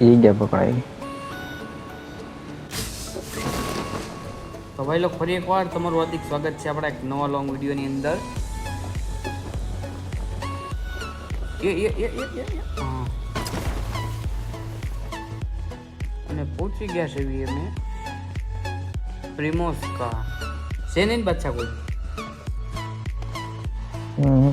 જગ્યા પકડાઈ તો ભાઈ લોકો ફરી એકવાર તમારું હાર્દિક સ્વાગત છે આપણા એક નવા લોંગ વિડીયોની અંદર એ એ એ એ એ, એ. હા. અને પહોંચી ગયા છે એવી અમે પ્રિમોસ્કા છે નહીં ને બચ્ચા કોઈ હમ.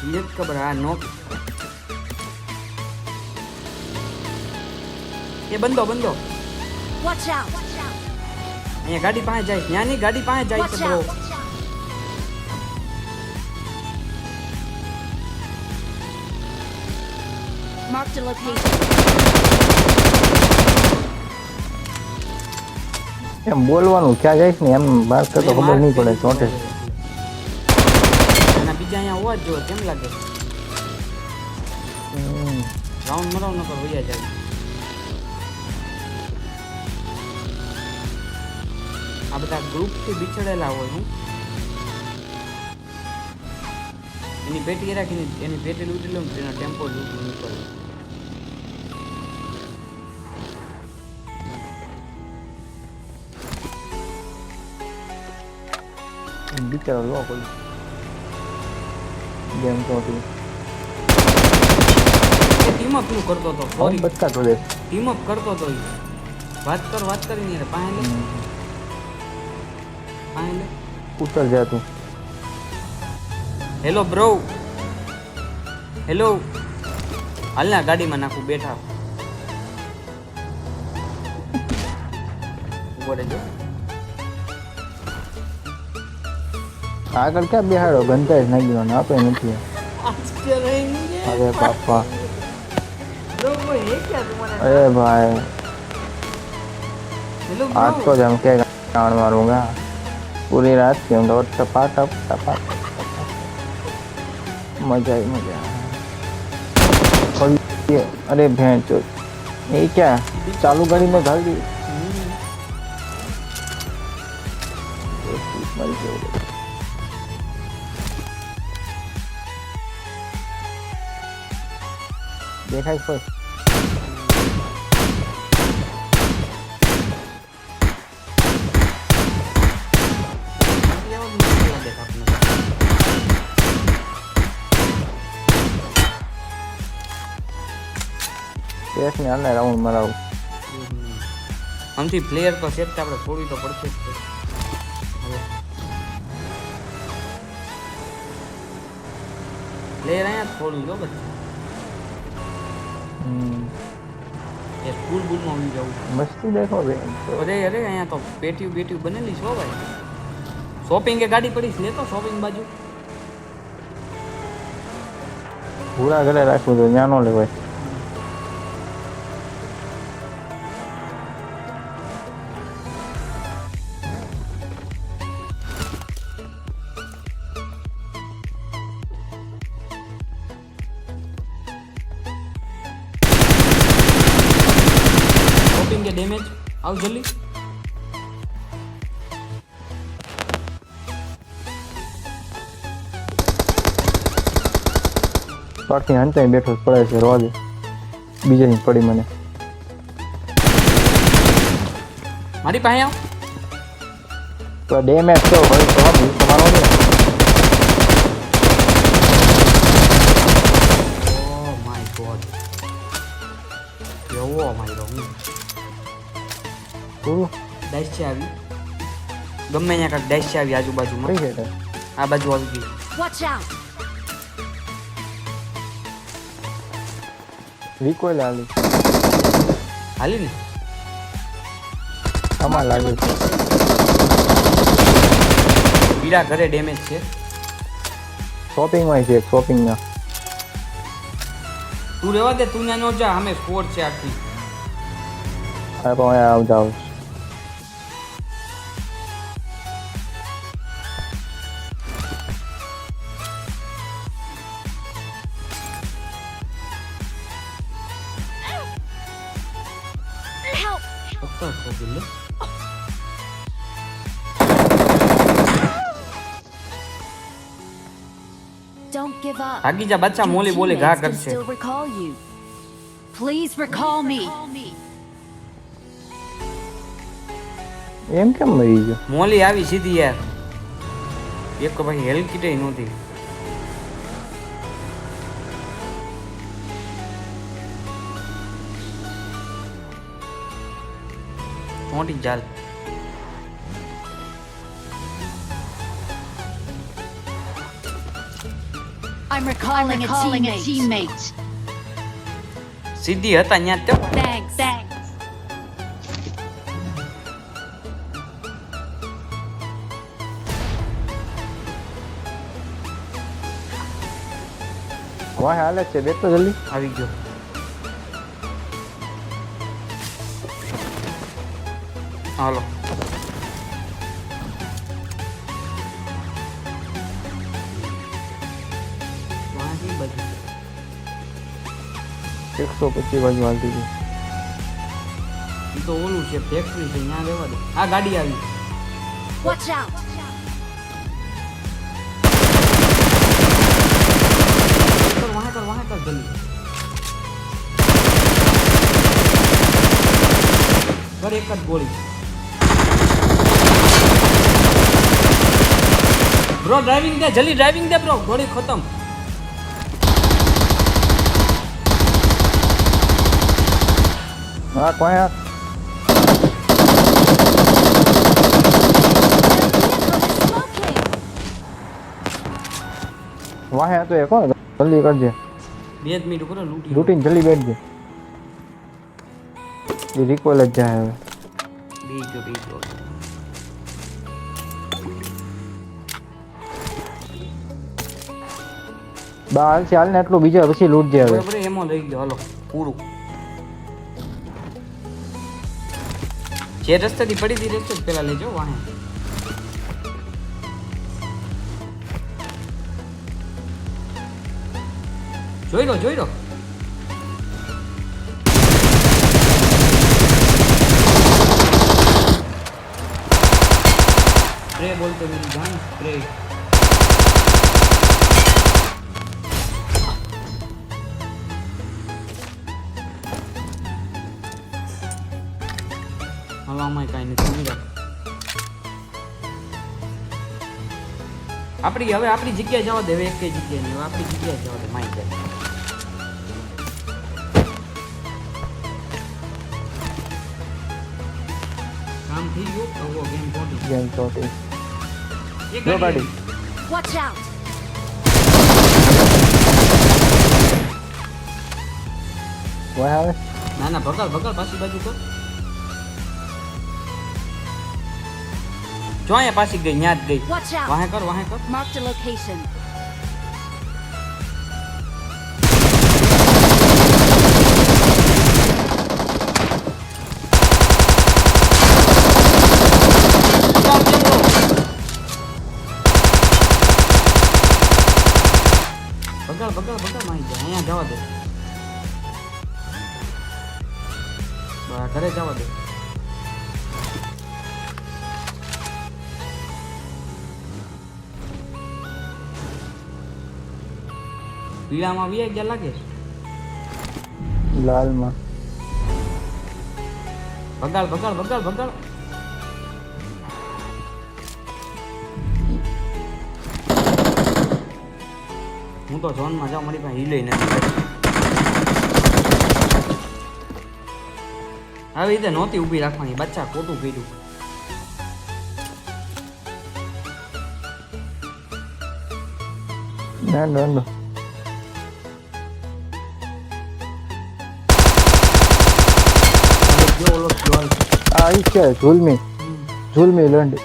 Hindi ka berano. એ બંધો બંધો વોચ આઉટ અહીંયા ગાડી પાસે જાય ત્યાંની ગાડી પાસે જાય છે બ્રો માર્ક ધ લોકેશન એમ બોલવાનું ક્યાં જઈશ ને એમ બાર તો ખબર નહીં પડે ચોંટે. બીજા અહીંયા હોવા જ જોઈએ કેમ લાગે હમ. રાઉન્ડ મરાવ નકર વયા જાય આ બધા ગ્રુપથી બિછડેલા હોય હું એની પેટી રાખીને એની પેટી લૂંટી લઉં તેનો ટેમ્પો લૂંટી નીકળે બિચારો લો કોઈ ગેમ તો હતી. ટીમ અપનું કરતો ફોન સોરી બચકા તો દે ટીમ અપ કરતો હતો વાત કર વાત કરી ને પાહે લે. પાસે લે. ઉતર જા તું. હેલો બ્રો હેલો હાલના ગાડીમાં નાખું બેઠા. ઊભો રહેજો. આગળ ક્યાં બેહાડો ગંધાય નાખી ગયો ને આપે નથી અરે બાપા અરે ભાઈ હેલો आज तो जम के गाड़ मारूंगा पूरी रात क्यों तो टपा टप टपा टप, टपा मजा ही मजा और ये अरे भैंस चो ये क्या चालू गाड़ी में घाल दी देखा इस पर કેસ ને આને રાઉન્ડ મરાવું આમથી પ્લેયર તો સેટ આપણે થોડી તો પડશે જ તે. હવે. પ્લેયર અહીંયા થોડું જો બસ હમ. એ સ્કૂલ બૂલમાં આવી જવું મસ્તી દેખો બેન. અરે અરે અહીંયા તો પેટીયું બેટીયું બનેલી છો ભાઈ. શોપિંગ એ ગાડી પડી છે લેતો શોપિંગ બાજુ. પૂરા ઘરે રાખવું તો ત્યાં નો લેવાય. આવ જલ્દી. પાછી હંતાઈ બેઠો પડે છે રોજ બીજાની પડી મને. મારી પાસે આવ. તો ડેમેજ તો ભાઈ તો તમારો ને છે આવી. ગમે ત્યાં કાંઈક ડેશ છે આવી આજુબાજુમાં. કઈ છે આ બાજુ આવી ગઈ. Watch out! રિકોઈલ આલી હાલી ને આમાં લાગે છે પીડા ઘરે ડેમેજ છે. શોપિંગમાં છે શોપિંગના તું રહેવા દે તું ના નો જા અમે સ્કોર છે આખી. હા પણ આવ જાવ. પત્તા છે દિલ્હી Don't give up. ભાગી જા બચ્ચા Your મોલી બોલી ઘા teammates can કરશે still recall you. Please recall me. એમ કેમ મરી ગયો મોલી આવી સીધી યાર એક તો ભાઈ હેલ્થ કીટે નહોતી મોટી ચાલ I'm recalling, calling a a teammate. teammate. સીધી હતા ત્યાં જ તે Thanks. Thanks. વાહ હાલે છે બેઠો જલ્દી આવી ગયો હાલો વાંચી બધું એકસો પચીસ બાજુ હાલતી હતી ઈ તો ઓલું છે ફેક્ટરી છે ત્યાં રહેવા દે આ ગાડી આવી Watch out. કર વાહે કર વાહે કર જલ્દી કર એક જ ગોળી ब्रो ड्राइविंग दे जल्दी ड्राइविंग दे ब्रो गोली खत्म हाँ कौन यार? वहाँ है तो एक और जल्दी कर दे बेड में रुको ना लूटिंग लूटिंग जल्दी बैठ दे ये रिकॉल अच्छा है। बीच बीच હવે બીજો બીજો બા હાલ છે હાલ ને એટલું બીજા પછી લૂટજે હવે. બરાબર એમાં લઈ ગયો, હાલો, પૂરું. જે રસ્તેથી પડી હતી રસ્તે જ પેલા લેજો વાહે જોઈ લો જોઈ લો. સ્પ્રે બોલતો મેરી હવામાં કાંઈ નથી સમજો આપણી હવે આપણી જગ્યાએ જવા દે હવે એક જગ્યાએ નહીં આપણી જગ્યાએ જવા દે માઈ જાય કામ થઈ ગયું? હવે ગેમ પહોંચી ગેમ એક જો ગાડી. ગાડી. Watch out. આવે? ના ના ભગાડ ભગાડ પાછી બાજુ તો જો અહીંયા પાછી ગઈ ન્યા જ ગઈ Watch out. વાહે કર વાહે કર Marked a location. ભગાડ કેમ રો? ભગાડ ભગાડ ભગાડ મારી જાય અહીંયા જવા દે બસ, ઘરે જવા દે પીળામાં વી ગયા લાગે? લાલમાં. ભગાડ ભગાડ ભગાડ ભગાડ. હું તો ઝોનમાં જાઉં મારી પાસે હિલે નથી. આવી રીતે નહોતી ઊભી રાખવાની બચ્ચા ખોટું કર્યું ના દંડો જો Yol of yol. Aa ilk kez zulmi. Zulmi learned.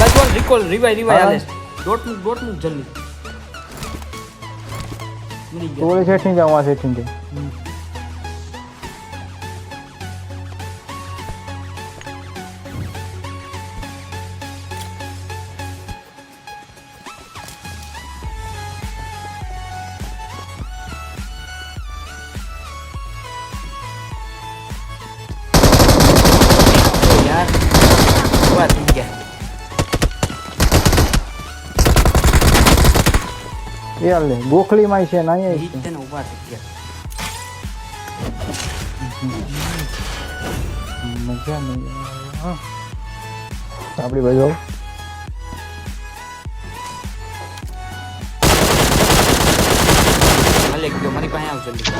That one recall revive revive Alex. Don't move don't move जल्दी. थोड़े सेटिंग जाऊँ वहाँ सेटिंग के. યાર લે ગોખલીમાં છે ને અહીંયા છે તને ઊભા થઈ ગયા મજા નહીં આપણી બાજુ મલિક ગયો મારી પાસે આવ જલ્દી.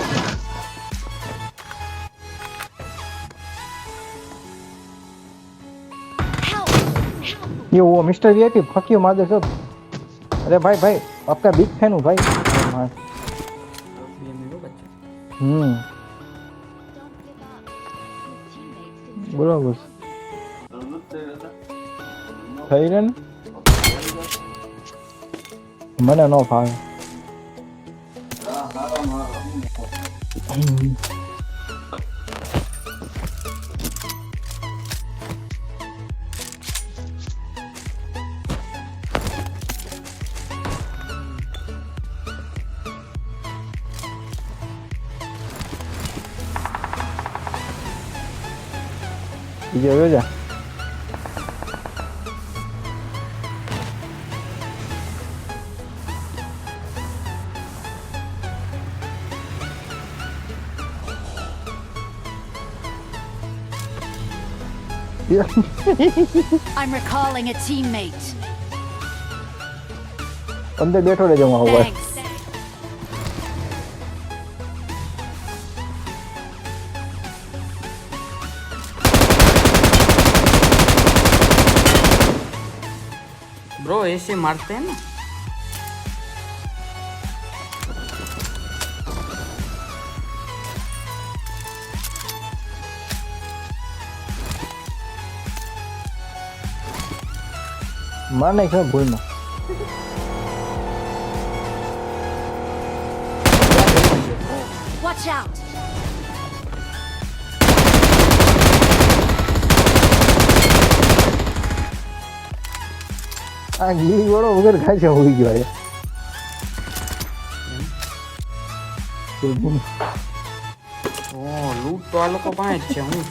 એવો મિસ્ટર વીઆઈપી ફક્યો માદર અરે ભાઈ ભાઈ. आपका बिग फैन हूँ भाई हाँ, બે મિનિટ હો બચ્ચા हम्म બોલો બોસ થઈ રહે ને મને ન ફાવે I'm recalling a teammate. अंदर ese marten. Mar ne kadar bulma. Watch out! આ ગીલી વાળો વગર છે હોઈ ગયો ઓ લૂંટ તો આ લોકો પાસે છે હું.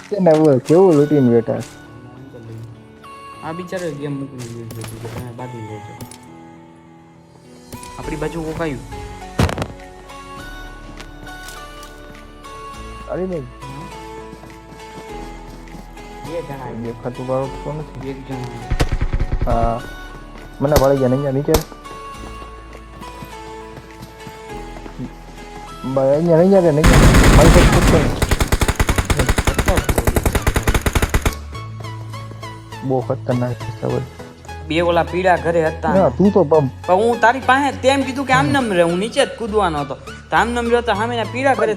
છે ને હવે કેવું લૂંટીને બેઠા આ બિચારો ગેમ મૂકી ગયો છે તમે બાકી લેજો આપણી બાજુ ઓકાયું અરે ભાઈ બે જણા. દેખાતું બાળક નથી. એક જણા. હા મને વળી ગયા નહીં નીચે. અહીંયા નહીં જાય નહીં? મારી. બહુ ખતરનાક છે બે ઓલા પીડા ઘરે હતા. ના તું તો પણ હું તારી પાસે તેમ કીધું કે આમ નમ રે હું નીચે જ કૂદવાનો હતો. આમ નમ રહ્યો તો સામે પીડા ઘરે